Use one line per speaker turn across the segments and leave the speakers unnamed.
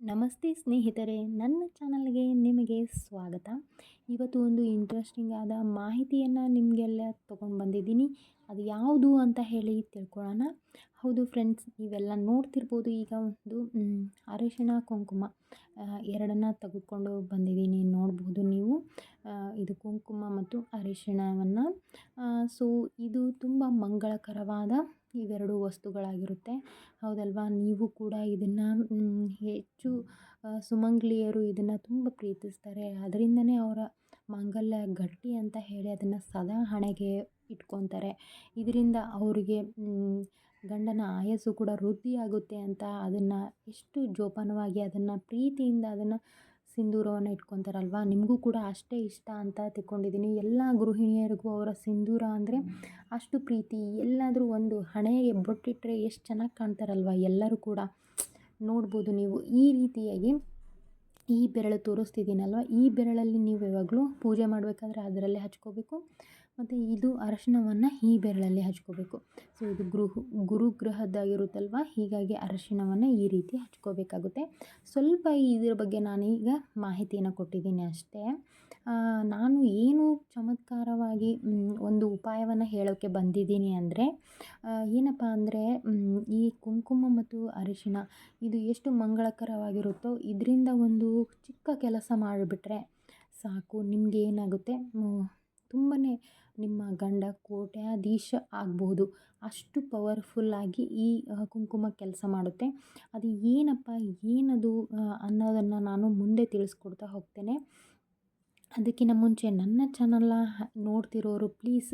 ನಮಸ್ತೆ ಸ್ನೇಹಿತರೆ, ನನ್ನ ಚಾನಲ್ಗೆ ನಿಮಗೆ ಸ್ವಾಗತ. ಇವತ್ತು ಒಂದು ಇಂಟ್ರೆಸ್ಟಿಂಗ್ ಆದ ಮಾಹಿತಿಯನ್ನು ನಿಮಗೆಲ್ಲ ತೊಗೊಂಡು ಬಂದಿದ್ದೀನಿ. ಅದು ಯಾವುದು ಅಂತ ಹೇಳಿ ತಿಳ್ಕೊಳ್ಳೋಣ. ಹೌದು ಫ್ರೆಂಡ್ಸ್ ನೀವೆಲ್ಲ ನೋಡ್ತಿರ್ಬೋದು ಈಗ ಒಂದು ಅರಿಶಿಣ ಕುಂಕುಮ ಎರಡನ್ನು ತೆಗೆದುಕೊಂಡು ಬಂದಿದ್ದೀನಿ ನೋಡ್ಬೋದು ನೀವು. ಇದು ಕುಂಕುಮ ಮತ್ತು ಅರಿಶಿಣವನ್ನು. ಸೊ ಇದು ತುಂಬ ಮಂಗಳಕರವಾದ ಇವೆರಡು ವಸ್ತುಗಳಾಗಿರುತ್ತೆ. ಹೌದಲ್ವಾ? ನೀವು ಕೂಡ ಇದನ್ನು ಹೆಚ್ಚು ಸುಮಂಗಲಿಯರು ಇದನ್ನು ತುಂಬ ಪ್ರೀತಿಸ್ತಾರೆ. ಅದರಿಂದನೇ ಅವರ ಮಾಂಗಲ್ಯ ಗಟ್ಟಿ ಅಂತ ಹೇಳಿ ಅದನ್ನು ಸದಾ ಹಣೆಗೆ ಇಟ್ಕೊತಾರೆ. ಇದರಿಂದ ಅವರಿಗೆ ಗಂಡನ ಆಯಸ್ಸು ಕೂಡ ವೃದ್ಧಿಯಾಗುತ್ತೆ ಅಂತ ಅದನ್ನು ಎಷ್ಟು ಜೋಪಾನವಾಗಿ ಅದನ್ನು ಪ್ರೀತಿಯಿಂದ ಅದನ್ನು ಸಿಂಧೂರವನ್ನು ಇಟ್ಕೊತಾರಲ್ವ? ನಿಮಗೂ ಕೂಡ ಅಷ್ಟೇ ಇಷ್ಟ ಅಂತ ತಿಳ್ಕೊಂಡಿದ್ದೀನಿ ಎಲ್ಲ ಗೃಹಿಣಿಯರಿಗೂ ಅವರ ಸಿಂಧೂರ ಅಂದರೆ ಅಷ್ಟು ಪ್ರೀತಿ. ಎಲ್ಲಾದರೂ ಒಂದು ಹಣೆಗೆ ಬೊಟ್ಟಿಟ್ಟರೆ ಎಷ್ಟು ಚೆನ್ನಾಗಿ ಕಾಣ್ತಾರಲ್ವ ಎಲ್ಲರೂ ಕೂಡ? ನೋಡ್ಬೋದು ನೀವು ಈ ರೀತಿಯಾಗಿ ಈ ಬೆರಳು ತೋರಿಸ್ತಿದ್ದೀನಲ್ವ? ಈ ಬೆರಳಲ್ಲಿ ನೀವು ಯಾವಾಗಲೂ ಪೂಜೆ ಮಾಡಬೇಕಾದ್ರೆ ಅದರಲ್ಲೇ ಹಚ್ಕೋಬೇಕು. ಮತ್ತು ಇದು ಅರಶಿಣವನ್ನು ಈ ಬೆರಳಲ್ಲಿ ಹಚ್ಕೋಬೇಕು. ಸೊ ಇದು ಗೃಹ, ಗುರುಗ್ರಹದ್ದಾಗಿರುತ್ತಲ್ವ? ಹೀಗಾಗಿ ಅರಶಿಣವನ್ನು ಈ ರೀತಿ ಹಚ್ಕೋಬೇಕಾಗುತ್ತೆ. ಸ್ವಲ್ಪ ಇದರ ಬಗ್ಗೆ ನಾನೀಗ ಮಾಹಿತಿಯನ್ನು ಕೊಟ್ಟಿದ್ದೀನಿ ಅಷ್ಟೇ. ನಾನು ಏನು ಚಮತ್ಕಾರವಾಗಿ ಒಂದು ಉಪಾಯವನ್ನು ಹೇಳೋಕ್ಕೆ ಬಂದಿದ್ದೀನಿ ಅಂದರೆ ಏನಪ್ಪ ಅಂದರೆ ಈ ಕುಂಕುಮ ಮತ್ತು ಅರಿಶಿಣ ಇದು ಎಷ್ಟು ಮಂಗಳಕರವಾಗಿರುತ್ತೋ ಇದರಿಂದ ಒಂದು ಚಿಕ್ಕ ಕೆಲಸ ಮಾಡಿಬಿಟ್ರೆ ಸಾಕು, ನಿಮಗೆ ಏನಾಗುತ್ತೆ? ತುಂಬಾ ನಿಮ್ಮ ಗಂಡ ಕೋಟ್ಯಾಧೀಶ ಆಗ್ಬೋದು ಅಷ್ಟು ಪವರ್ಫುಲ್ಲಾಗಿ ಈ ಕುಂಕುಮ ಕೆಲಸ ಮಾಡುತ್ತೆ. ಅದು ಏನಪ್ಪ, ಏನದು ಅನ್ನೋದನ್ನು ನಾನು ಮುಂದೆ ತಿಳಿಸ್ಕೊಡ್ತಾ ಹೋಗ್ತೇನೆ. ಅದಕ್ಕಿಂತ ಮುಂಚೆ ನನ್ನ ಚಾನಲ್ನ ನೋಡ್ತಿರೋರು ಪ್ಲೀಸ್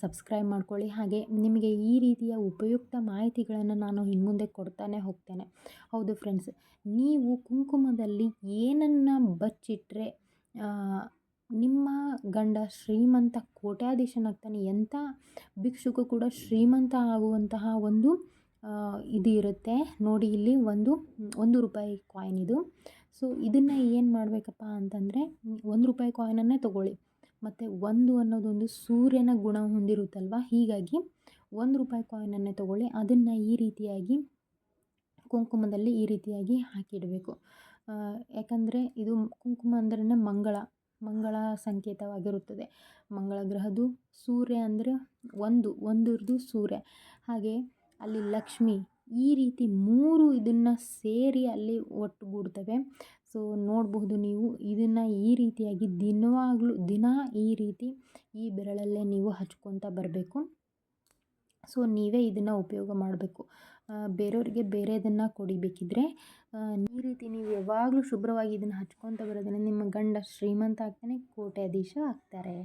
ಸಬ್ಸ್ಕ್ರೈಬ್ ಮಾಡ್ಕೊಳ್ಳಿ. ಹಾಗೆ ನಿಮಗೆ ಈ ರೀತಿಯ ಉಪಯುಕ್ತ ಮಾಹಿತಿಗಳನ್ನು ನಾನು ಇನ್ನು ಮುಂದೆ ಕೊಡ್ತಾನೆ ಹೋಗ್ತೇನೆ. ಹೌದು ಫ್ರೆಂಡ್ಸ್, ನೀವು ಕುಂಕುಮದಲ್ಲಿ ಏನನ್ನು ಬಚ್ಚಿಟ್ಟರೆ ನಿಮ್ಮ ಗಂಡ ಶ್ರೀಮಂತ ಕೋಟ್ಯಾಧೀಶನಾಗ್ತಾನೆ, ಎಂಥ ಭಿಕ್ಷುಕ ಕೂಡ ಶ್ರೀಮಂತ ಆಗುವಂತಹ ಒಂದು ಇದು ಇರುತ್ತೆ. ನೋಡಿ ಇಲ್ಲಿ ಒಂದು ಒಂದು ರೂಪಾಯಿ ಕಾಯಿನ್ ಇದು. ಸೊ ಇದನ್ನು ಏನು ಮಾಡಬೇಕಪ್ಪ ಅಂತಂದರೆ, ಒಂದು ರೂಪಾಯಿ ಕಾಯಿನನ್ನೇ ತೊಗೊಳ್ಳಿ. ಮತ್ತು ಒಂದು ಅನ್ನೋದೊಂದು ಸೂರ್ಯನ ಗುಣ ಹೊಂದಿರುತ್ತಲ್ವ? ಹೀಗಾಗಿ ಒಂದು ರೂಪಾಯಿ ಕಾಯಿನನ್ನೇ ತೊಗೊಳ್ಳಿ. ಅದನ್ನು ಈ ರೀತಿಯಾಗಿ, ಕುಂಕುಮದಲ್ಲಿ ಈ ರೀತಿಯಾಗಿ ಹಾಕಿಡಬೇಕು. ಯಾಕಂದರೆ ಇದು ಕುಂಕುಮ ಅಂದ್ರೇ ಮಂಗಳ ಮಂಗಳ ಸಂಕೇತವಾಗಿರುತ್ತದೆ. ಮಂಗಳ ಗ್ರಹದ್ದು ಸೂರ್ಯ ಅಂದರೆ ಒಂದು ಒಂದರದ್ದು ಸೂರ್ಯ. ಹಾಗೆ ಅಲ್ಲಿ ಲಕ್ಷ್ಮಿ ಈ ರೀತಿ ಮೂರು ಇದನ್ನು ಸೇರಿ ಅಲ್ಲಿ ಒಟ್ಟುಗೂಡ್ತವೆ. ಸೊ ನೋಡಬಹುದು ನೀವು ಇದನ್ನು ಈ ರೀತಿಯಾಗಿ ದಿನವಾಗಲೂ, ದಿನ ಈ ರೀತಿ ಈ ಬೆರಳಲ್ಲೇ ನೀವು ಹಚ್ಕೊತಾ ಬರಬೇಕು. ಸೊ ನೀವೇ ಇದನ್ನು ಉಪಯೋಗ ಮಾಡಬೇಕು. ಬೇರೆಯವ್ರಿಗೆ ಬೇರೆದನ್ನು ಕೊಡಿಬೇಕಿದ್ರೆ ಈ ರೀತಿ ನೀವು ಯಾವಾಗಲೂ ಶುಭ್ರವಾಗಿ ಇದನ್ನು ಹಚ್ಕೊತ ಬರೋದ್ರಿಂದ ನಿಮ್ಮ ಗಂಡ ಶ್ರೀಮಂತ ಆಗ್ತಾನೆ, ಕೋಟ್ಯಾಧೀಶ ಆಗ್ತಾರೆ.